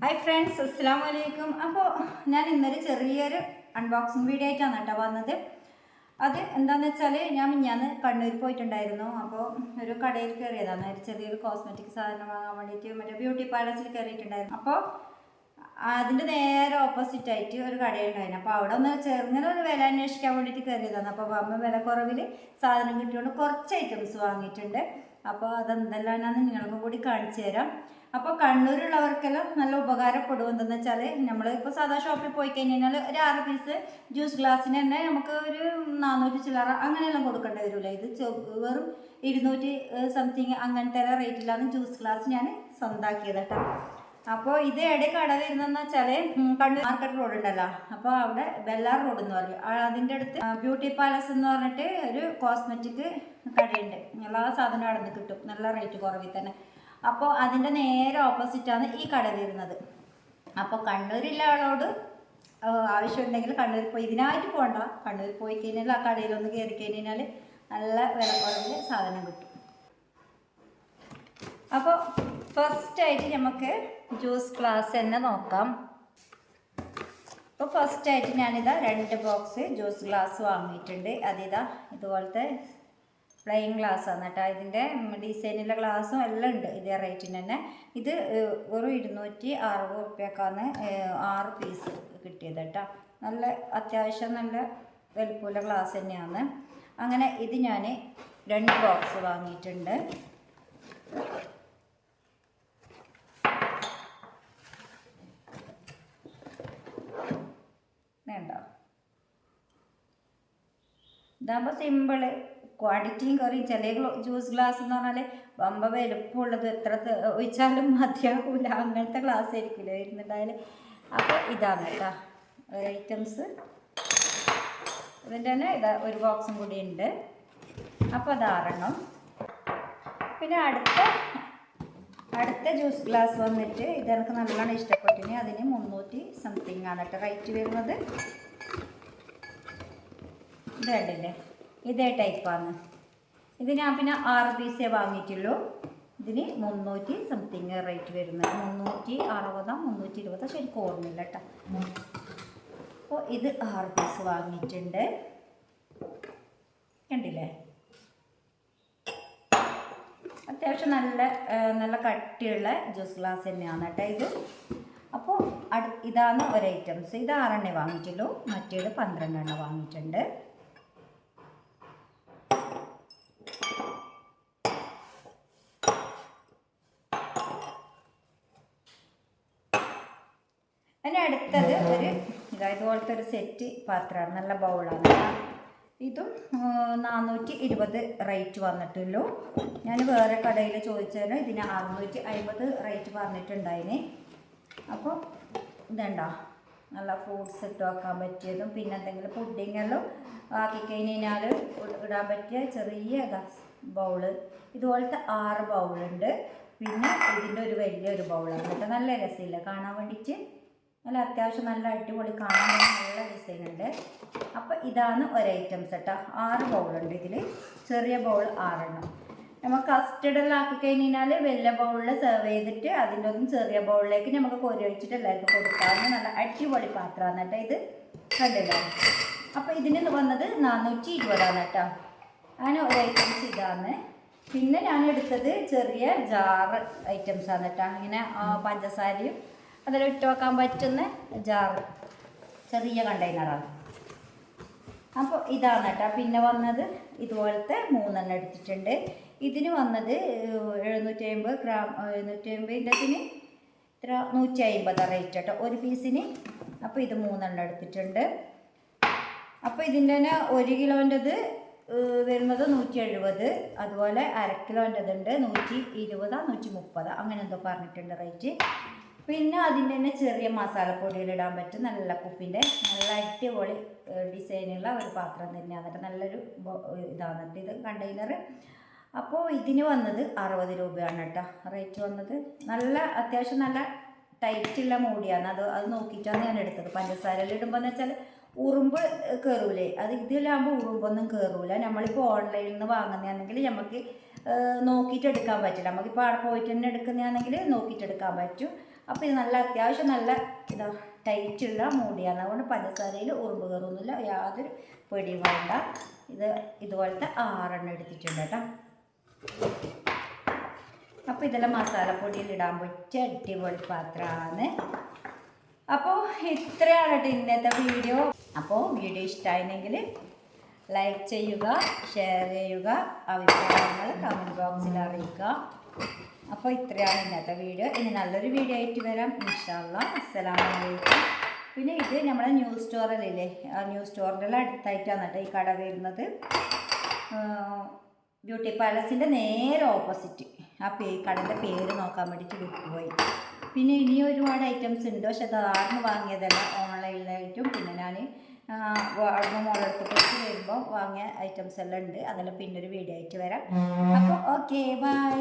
Hi friends അസ്സാം വലൈക്കും അപ്പോൾ ഞാൻ ഇന്നൊരു ചെറിയൊരു അൺബോക്സിങ് വീഡിയോ ആയിട്ടാണ് കേട്ടോ വന്നത്. അത് എന്താണെന്ന് വെച്ചാൽ ഞാൻ മിഞ്ഞാന്ന് കണ്ണൂർ പോയിട്ടുണ്ടായിരുന്നു. അപ്പോൾ ഒരു കടയിൽ കയറിയതാണ് ഒരു ചെറിയൊരു കോസ്മെറ്റിക് സാധനം വാങ്ങാൻ വേണ്ടിയിട്ട് മറ്റേ ബ്യൂട്ടി പാർലേഴ്സിൽ കയറിയിട്ടുണ്ടായിരുന്നു. അപ്പോൾ അതിന്റെ നേരെ ഓപ്പോസിറ്റ് ആയിട്ട് ഒരു കടയുണ്ടായിരുന്നു. അപ്പോൾ അവിടെ ഒന്ന് ചെറുങ്ങനെ ഒരു വില അന്വേഷിക്കാൻ വേണ്ടിയിട്ട് കയറിയതാണ്. അപ്പോൾ അമ്മ വില കുറവിൽ സാധനം കിട്ടിയോണ്ട് കുറച്ച് ഐറ്റംസ് വാങ്ങിയിട്ടുണ്ട്. അപ്പോൾ അതെന്തെല്ലാമാണെന്ന് നിങ്ങൾക്കും കൂടി കാണിച്ചു തരാം. അപ്പോൾ കണ്ണൂരുള്ളവർക്കെല്ലാം നല്ല ഉപകാരപ്പെടും. എന്തെന്ന് വെച്ചാൽ നമ്മൾ ഇപ്പോൾ സാധാ ഷോപ്പിൽ പോയി കഴിഞ്ഞാൽ ഒരു ആറ് പീസ് ജ്യൂസ് ഗ്ലാസ്സിന് തന്നെ നമുക്ക് ഒരു നാനൂറ്റി ചില്ലറ അങ്ങനെയെല്ലാം കൊടുക്കേണ്ടി വരില്ല? ഇത് വെറും ഇരുന്നൂറ്റി സംതിങ് അങ്ങനത്തെ റേറ്റിലാണ് ജ്യൂസ് ഗ്ലാസ് ഞാൻ സ്വന്താക്കിയത് കേട്ടോ. അപ്പോൾ ഇത് എവിടെ കട വരുന്നതെന്ന് വെച്ചാൽ കണ്ണൂർ മാർക്കറ്റ് റോഡ് ഉണ്ടല്ലോ. അപ്പോൾ അവിടെ ബെല്ലാർ റോഡ് എന്ന് പറയും. അതിന്റെ അടുത്ത് ബ്യൂട്ടി പാലസ് എന്ന് പറഞ്ഞിട്ട് ഒരു കോസ്മെറ്റിക് കടയുണ്ട്. എല്ലാ സാധനവും അവിടെ നിന്ന് കിട്ടും. നല്ല റേറ്റ് കുറവിൽ തന്നെ. അപ്പോൾ അതിന്റെ നേരെ ഓപ്പോസിറ്റാണ് ഈ കട വരുന്നത്. അപ്പോൾ കണ്ണൂരിലെ ആളോട് ആവശ്യമുണ്ടെങ്കിൽ കണ്ണൂർ പോയി. ഇതിനായിട്ട് പോകണ്ട കണ്ണൂർ പോയി കഴിഞ്ഞാൽ ആ കടയിലൊന്ന് കയറി കഴിഞ്ഞാൽ നല്ല വിലക്കുറവിൽ സാധനം കിട്ടും. അപ്പോൾ ഫസ്റ്റ് ആയിട്ട് നമുക്ക് ജ്യൂസ് ഗ്ലാസ് തന്നെ നോക്കാം. അപ്പോൾ ഫസ്റ്റ് ആയിട്ട് ഞാനിതാ രണ്ട് ബോക്സ് ജ്യൂസ് ഗ്ലാസ് വാങ്ങിയിട്ടുണ്ട്. അതിതാ ഇതുപോലത്തെ പ്ലെയിൻ ഗ്ലാസ് ആണ് കേട്ടോ ഇതിന്റെ ഡിസൈനിലെ ഗ്ലാസ്സും എല്ലാം ഉണ്ട് ഇതേ റേറ്റിന് തന്നെ. ഇത് വെറും ഇരുന്നൂറ്റി അറുപത് റുപ്യക്കാണ് ആറ് പീസ് കിട്ടിയത് കേട്ടോ. നല്ല അത്യാവശ്യം നല്ല വലുപ്പമുള്ള ഗ്ലാസ് തന്നെയാണ്. അങ്ങനെ ഇത് ഞാൻ രണ്ട് ബോക്സ് വാങ്ങിയിട്ടുണ്ട്. വേണ്ട. ഇതാകുമ്പോൾ സിമ്പിൾ ക്വാണ്ടിറ്റിയും കുറയും. ചില ജ്യൂസ് ഗ്ലാസ് എന്ന് പറഞ്ഞാൽ വമ്പ വലുപ്പമുള്ളത് എത്ര ഒഴിച്ചാലും മതിയാകൂല അങ്ങനത്തെ ഗ്ലാസ് ആയിരിക്കില്ല ഇരുന്നുണ്ടായാൽ അപ്പോൾ ഇതാണ് കേട്ടോ ഐറ്റംസ് ഇതിന്റെ തന്നെ ഇതാ ഒരു ബോക്സും കൂടി ഉണ്ട് അപ്പോൾ അതാറണം പിന്നെ അടുത്ത അടുത്ത ജ്യൂസ് ഗ്ലാസ് വന്നിട്ട് ഇത് എനിക്ക് നല്ലോണം ഇഷ്ടപ്പെട്ടിന്. അതിന് മുന്നൂറ്റി സംതിങ് ആണ് കേട്ടോ റേറ്റ് വരുന്നത്. ഇത് കണ്ടില്ലേ? ഇതേ ടൈപ്പാണ് ഇത് ഞാൻ പിന്നെ ആറ് പീസേ വാങ്ങിയിട്ടുള്ളൂ. ഇതിന് മുന്നൂറ്റി സംതിങ് റേറ്റ് വരുന്നത്. മുന്നൂറ്റി അറുപതോ മുന്നൂറ്റി ഇരുപതോ ശരിക്കും ഓർമ്മയില്ല കേട്ടോ അപ്പോൾ ഇത് ആറ് പീസ് വാങ്ങിയിട്ടുണ്ട്. കണ്ടില്ലേ? അത്യാവശ്യം നല്ല നല്ല കട്ടിയുള്ള ജ്യൂസ് ഗ്ലാസ് തന്നെയാണ് കേട്ടോ ഇത്. അപ്പോൾ ഇതാണ് ഒരു ഐറ്റംസ് ഇത് ആറെണ്ണേ വാങ്ങിയിട്ടുള്ളൂ. മറ്റേത് പന്ത്രണ്ടെണ്ണം വാങ്ങിയിട്ടുണ്ട്. അതിന് അടുത്തത് ഒരു ഇതാ ഇതുപോലത്തെ ഒരു സെറ്റ് പാത്രമാണ്. നല്ല ബൗളാണ് ഇതും നാനൂറ്റി ഇരുപത് റേറ്റ് വന്നിട്ടുള്ളൂ. ഞാൻ വേറെ കടയിൽ ചോദിച്ചാൽ ഇതിന് അറുന്നൂറ്റി അമ്പത് റേറ്റ് പറഞ്ഞിട്ടുണ്ടായിന്. അപ്പോൾ ഇതുണ്ടോ? നല്ല ഫ്രൂട്ട്സ് ഇട്ട് വെക്കാൻ പറ്റിയതും പിന്നെ എന്തെങ്കിലും പുഡിങ്ങെല്ലാം ആക്കി കഴിഞ്ഞാൽ ഇടാൻ പറ്റിയ ചെറിയ ബൗൾ ഇതുപോലത്തെ ആറ് ബൗളുണ്ട് പിന്നെ ഇതിന്റെ ഒരു വലിയൊരു ബൗളാണ് കേട്ടോ നല്ല രസമില്ല. കാണാൻ വേണ്ടിയിട്ട് നല്ല അത്യാവശ്യം നല്ല അടിപൊളി കാണാൻ നല്ല ഡിസൈൻ ഉണ്ട്. അപ്പോൾ ഇതാണ് ഒരു ഐറ്റംസ് കേട്ടോ ആറ് ബൗളുണ്ട് ഇതിൽ ചെറിയ ബൗൾ ആറെണ്ണം. നമുക്ക് കസ്റ്റർഡെല്ലാം ആക്കി കഴിഞ്ഞാൽ വലിയ ബൗളിൽ സെർവ് ചെയ്തിട്ട് അതിന്റെ ഒന്നും ചെറിയ ബൗളിലേക്ക് നമുക്ക് കോരി ഒഴിച്ചിട്ട് എല്ലാവർക്കും കൊടുക്കാവുന്ന നല്ല അടിപൊളി പാത്രമാണ് കേട്ടോ ഇത്. കണ്ടില്ലേ? അപ്പോൾ ഇതിന് വന്നത് നാനൂറ്റി ഇരുപതാണ് കേട്ടോ അങ്ങനെ ഒരു ഐറ്റംസ് ഇതാണ്. പിന്നെ ഞാൻ എടുത്തത് ചെറിയ ജാർ ഐറ്റംസ് ആണ് കേട്ടോ ഇങ്ങനെ പഞ്ചസാരയും അതിൽ ഇട്ട് വെക്കാൻ പറ്റുന്ന ജാറ്. ചെറിയ കണ്ടെയ്നറാണ് അപ്പോൾ ഇതാണ് കേട്ടോ. പിന്നെ വന്നത് ഇതുപോലത്തെ മൂന്നെണ്ണം എടുത്തിട്ടുണ്ട്. ഇതിന് വന്നത് എഴുന്നൂറ്റി അമ്പത് ഗ്രാം എഴുന്നൂറ്റി അമ്പതിന്റെതിന് ഇത്ര നൂറ്റി അമ്പത് റേറ്റ് കേട്ടോ. ഒരു പീസിന് അപ്പോൾ ഇത് മൂന്നെണ്ണം എടുത്തിട്ടുണ്ട്. അപ്പോൾ ഇതിന്റെ തന്നെ ഒരു കിലോന്റെത് വരുന്നത് നൂറ്റി എഴുപത് അതുപോലെ അര കിലോന്റെതുണ്ട് നൂറ്റി ഇരുപത് നൂറ്റി മുപ്പത്. അങ്ങനെ എന്തോ പറഞ്ഞിട്ടുണ്ട് റേറ്റ് പിന്നെ അതിന്റെ തന്നെ ചെറിയ മസാലപ്പൊടികൾ ഇടാൻ പറ്റും. നല്ല കുപ്പിന്റെ നല്ല അടിപൊളി ഡിസൈനുള്ള ഒരു പാത്രം തന്നെയാണ്. കേട്ടോ നല്ലൊരു ഇതാണ് ഇത് കണ്ടെയ്നർ അപ്പോൾ ഇതിന് വന്നത് അറുപത് രൂപയാണ് കേട്ടോ റേറ്റ് വന്നത്. നല്ല അത്യാവശ്യം നല്ല ടൈറ്റുള്ള മൂടിയാണ്. അത് അത് നോക്കിയിട്ടാണ് ഞാൻ എടുത്തത്. പഞ്ചസാരയിൽ ഇടുമ്പോൾ എന്ന് വെച്ചാൽ ഉറുമ്പ് കയറൂലേ അത് ഇതിലാകുമ്പോൾ ഉറുമ്പൊന്നും കയറൂല നമ്മളിപ്പോൾ ഓൺലൈനിൽ നിന്ന് വാങ്ങുന്നതാണെങ്കിൽ നമുക്ക് നോക്കിയിട്ട് എടുക്കാൻ പറ്റില്ല. നമുക്കിപ്പോൾ അവിടെ പോയിട്ട് തന്നെ എടുക്കുന്നതാണെങ്കിൽ നോക്കിയിട്ട് എടുക്കാൻ പറ്റും. അപ്പോൾ ഇത് നല്ല അത്യാവശ്യം നല്ല ഇതാ ടൈറ്റുള്ള മൂടിയാണ്. അതുകൊണ്ട് പഞ്ചസാരയിൽ ഉറുമ്പ് കയറൊന്നുമില്ല. യാതൊരു പേടിയും വേണ്ട. ഇത് ഇതുപോലത്തെ ആറെണ്ണം എടുത്തിട്ടുണ്ട് കേട്ടോ. അപ്പോൾ ഇതെല്ലാം മസാലപ്പൊടിയിൽ ഇടാൻ പറ്റിയ അടിപൊളി പാത്രമാണ്. അപ്പോൾ ഇത്രയാണ് കേട്ടോ ഇന്നത്തെ വീഡിയോ. അപ്പോൾ വീഡിയോ ഇഷ്ടമായിരുന്നെങ്കിൽ ലൈക്ക് ചെയ്യുക ഷെയർ ചെയ്യുക അഭിപ്രായങ്ങൾ കമന്റ് ബോക്സിൽ അറിയിക്കുക. അപ്പോൾ ഇത്രയാണ് ഇന്നത്തെ വീഡിയോ. ഇനി നല്ലൊരു വീഡിയോ ആയിട്ട് വരാം. ഇൻഷാല്ല അസ്സലാമലൈക്കും. പിന്നെ ഇത് നമ്മുടെ ന്യൂ സ്റ്റോറിലില്ലേ ന്യൂ സ്റ്റോറിന്റെ അടുത്തായിട്ടാണ് കേട്ടോ ഈ കട വരുന്നത്. ബ്യൂട്ടി പാലസിന്റെ നേരെ ഓപ്പോസിറ്റ്. ആ പേ കടന്റെ പേര് നോക്കാൻ വേണ്ടിയിട്ട് വിട്ടുപോയി പിന്നെ ഇനി ഒരുപാട് ഐറ്റംസ് ഉണ്ട്. പക്ഷെ അത് ആർന്ന് വാങ്ങിയതല്ല. ഓൺലൈനിലായിട്ടും പിന്നെ ഞാൻ അവിടുന്ന് മോളെടുത്ത് കുറച്ച് വരുമ്പോൾ വാങ്ങിയ ഐറ്റംസ് എല്ലാം ഉണ്ട്. അതെല്ലാം പിന്നൊരു വീഡിയോ ആയിട്ട് വരാം. അപ്പോൾ ഓക്കെ ബൈ